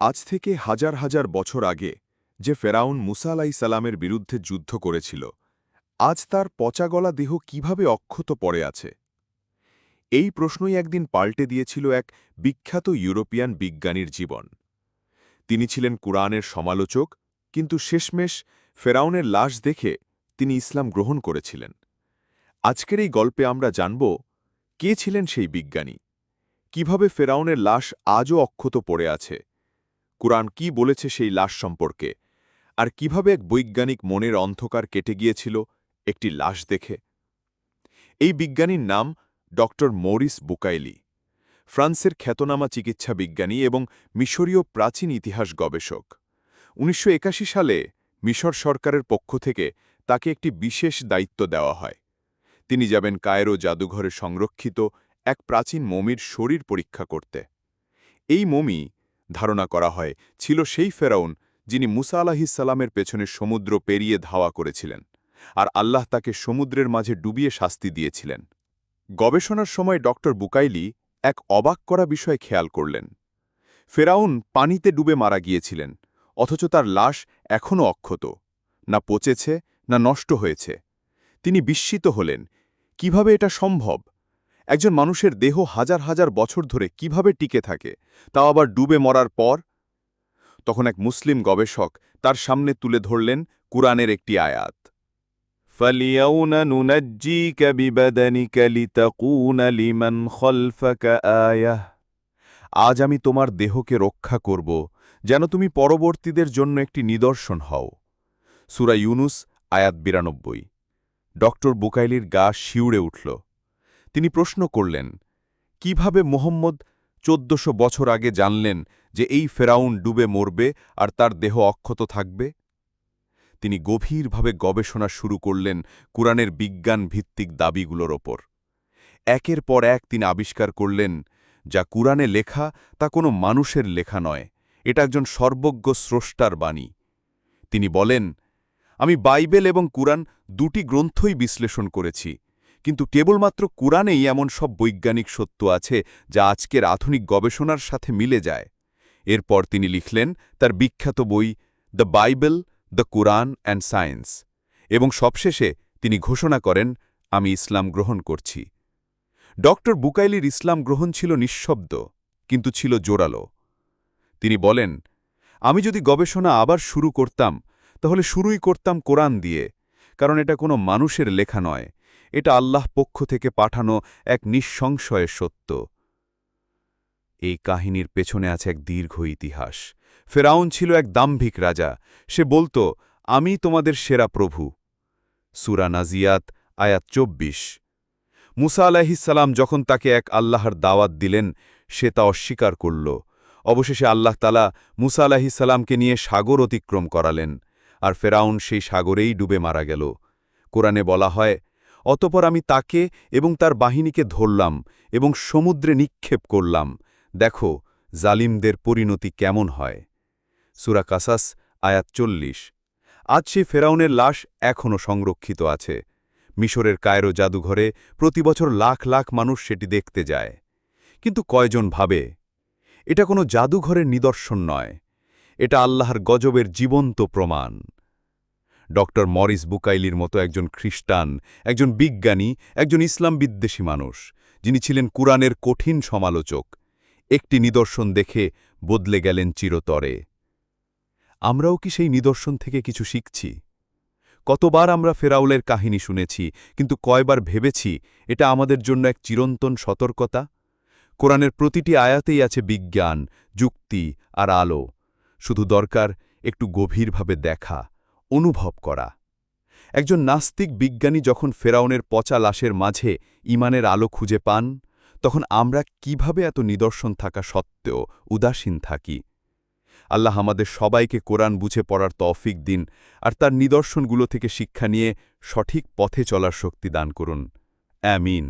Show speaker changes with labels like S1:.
S1: আজ থেকে হাজার হাজার বছর আগে যে ফেরাউন মুসা আলাই সালামের বিরুদ্ধে যুদ্ধ করেছিল, আজ তার পচাগলা দেহ কীভাবে অক্ষত পড়ে আছে? এই প্রশ্নই একদিন পাল্টে দিয়েছিল এক বিখ্যাত ইউরোপিয়ান বিজ্ঞানীর জীবন। তিনি ছিলেন কুরআনের সমালোচক, কিন্তু শেষমেশ ফেরাউনের লাশ দেখে তিনি ইসলাম গ্রহণ করেছিলেন। আজকের এই গল্পে আমরা জানব, কে ছিলেন সেই বিজ্ঞানী? কীভাবে ফেরাউনের লাশ আজও অক্ষত পড়ে আছে? কুরআন কি বলেছে সেই লাশ সম্পর্কে? আর কীভাবে এক বৈজ্ঞানিক মনের অন্ধকার কেটে গিয়েছিল একটি লাশ দেখে? এই বিজ্ঞানীর নাম ড মরিস বুকাইলি, ফ্রান্সের খ্যাতনামা চিকিৎসা বিজ্ঞানী এবং মিশরীয় প্রাচীন ইতিহাস গবেষক। উনিশশো একাশি সালে মিশর সরকারের পক্ষ থেকে তাকে একটি বিশেষ দায়িত্ব দেওয়া হয়। তিনি যাবেন কায়রো জাদুঘরে সংরক্ষিত এক প্রাচীন মমির শরীর পরীক্ষা করতে। এই মমি ধারণা করা হয়, ছিল সেই ফেরাউন যিনি মুসা আলাহিসাল্লামের পেছনে সমুদ্র পেরিয়ে ধাওয়া করেছিলেন আর আল্লাহ তাকে সমুদ্রের মাঝে ডুবিয়ে শাস্তি দিয়েছিলেন। গবেষণার সময় ড. বুকাইলি এক অবাক করা বিষয় খেয়াল করলেন। ফেরাউন পানিতে ডুবে মারা গিয়েছিলেন, অথচ তার লাশ এখনও অক্ষত, না পচেছে, না নষ্ট হয়েছে। তিনি বিস্মিত হলেন, কীভাবে এটা সম্ভব? একজন মানুষের দেহ হাজার হাজার বছর ধরে কিভাবে টিকে থাকে তাও আবার ডুবে মরার পর তখন এক মুসলিম গবেষক তার সামনে তুলে ধরলেন কুরআনের একটি আয়াত
S2: فَالْيَوْمَ نُنَجِّيكَ بِبَدَنِكَ لِتَكُونَ لِمَنْ خَلْفَكَ آيَةً
S1: আজ আমি তোমার দেহকে রক্ষা করব যেন তুমি পরবর্তীদের জন্য একটি নিদর্শন হও সুরা ইউনুস আয়াত বিরানব্বই ডক্টর বুকাইলির গা শিউড়ে উঠল তিনি প্রশ্ন করলেন, কীভাবে মোহাম্মদ চোদ্দশো বছর আগে জানলেন যে এই ফেরাউন ডুবে মরবে আর তার দেহ অক্ষত থাকবে? তিনি গভীরভাবে গবেষণা শুরু করলেন কুরআনের বিজ্ঞান ভিত্তিক দাবিগুলোর ওপর। একের পর এক তিনি আবিষ্কার করলেন, যা কুরআনে লেখা তা কোনো মানুষের লেখা নয়, এটা একজন সর্বজ্ঞ স্রষ্টার বাণী। তিনি বলেন, আমি বাইবেল এবং কুরআন দুটি গ্রন্থই বিশ্লেষণ করেছি কিন্তু কেবলমাত্র কুরআনেই এমন সব বৈজ্ঞানিক সত্য আছে যা আজকের আধুনিক গবেষণার সাথে মিলে যায়। এরপর তিনি লিখলেন তার বিখ্যাত বই, the Bible, the Quran and science এবং সবশেষে তিনি ঘোষণা করেন, আমি ইসলাম গ্রহণ করছি। ডক্টর বুকাইলির ইসলাম গ্রহণ ছিল নিঃশব্দ, কিন্তু ছিল জোরালো। তিনি বলেন, আমি যদি গবেষণা আবার শুরু করতাম, তাহলে শুরুই করতাম কোরআন দিয়ে, কারণ এটা কোনো মানুষের লেখা নয় এটা আল্লাহ পক্ষ থেকে পাঠানো এক নিঃসংশয়ের সত্য। এই কাহিনীর পেছনে আছে এক দীর্ঘ ইতিহাস। ফেরাউন ছিল এক দাম্ভিক রাজা। সে বলতো, আমি তোমাদের সেরা প্রভু। সুরা নাজিয়াত, আয়াত চব্বিশ। মুসা আলাহিসাল্লাম যখন তাকে এক আল্লাহর দাওয়াত দিলেন, সে তা অস্বীকার করল। অবশেষে আল্লাহ তালা মুসা আলাহিসাল্লামকে নিয়ে সাগর অতিক্রম করালেন, আর ফেরাউন সেই সাগরেই ডুবে মারা গেল। কোরআনে বলা হয় অতপর আমি তাকে এবং তার বাহিনীকে ধরলাম এবং সমুদ্রে নিক্ষেপ করলাম। দেখো, জালিমদের পরিণতি কেমন হয়। সুরা কাসাস, আয়াত চল্লিশ। আজ সে ফেরাউনের লাশ এখনও সংরক্ষিত আছে। মিশরের কায়রো জাদুঘরে প্রতি বছর লাখ লাখ মানুষ সেটি দেখতে যায়। কিন্তু কয়জন ভাবে? এটা কোনো জাদুঘরের নিদর্শন নয়। এটা আল্লাহর গজবের জীবন্ত প্রমাণ। ড মরিস বুকাইলির মতো একজন খ্রিস্টান, একজন বিজ্ঞানী, একজন ইসলাম বিদ্বেষী মানুষ, যিনি ছিলেন কুরআনের কঠিন সমালোচক। একটি নিদর্শন দেখে বদলে গেলেন চিরতরে। আমরাও কি সেই নিদর্শন থেকে কিছু শিখছি? কতবার আমরা ফেরাউলের কাহিনী শুনেছি, কিন্তু কয়বার ভেবেছি এটা আমাদের জন্য এক চিরন্তন সতর্কতা? কোরআনের প্রতিটি আয়াতেই আছে বিজ্ঞান, যুক্তি আর আলো। শুধু দরকার একটু গভীরভাবে দেখা। অনুভব করা। একজন নাস্তিক বিজ্ঞানী যখন ফেরাউনের পচা লাশের মাঝে ইমানের আলো খুঁজে পান, তখন আমরা কীভাবে এত নিদর্শন থাকা সত্ত্বেও উদাসীন থাকি? আল্লাহ আমাদের সবাইকে কোরআন বুঝে পড়ার তৌফিক দিন আর তার নিদর্শনগুলো থেকে শিক্ষা নিয়ে সঠিক পথে চলার শক্তি দান করুন। অ্যামিন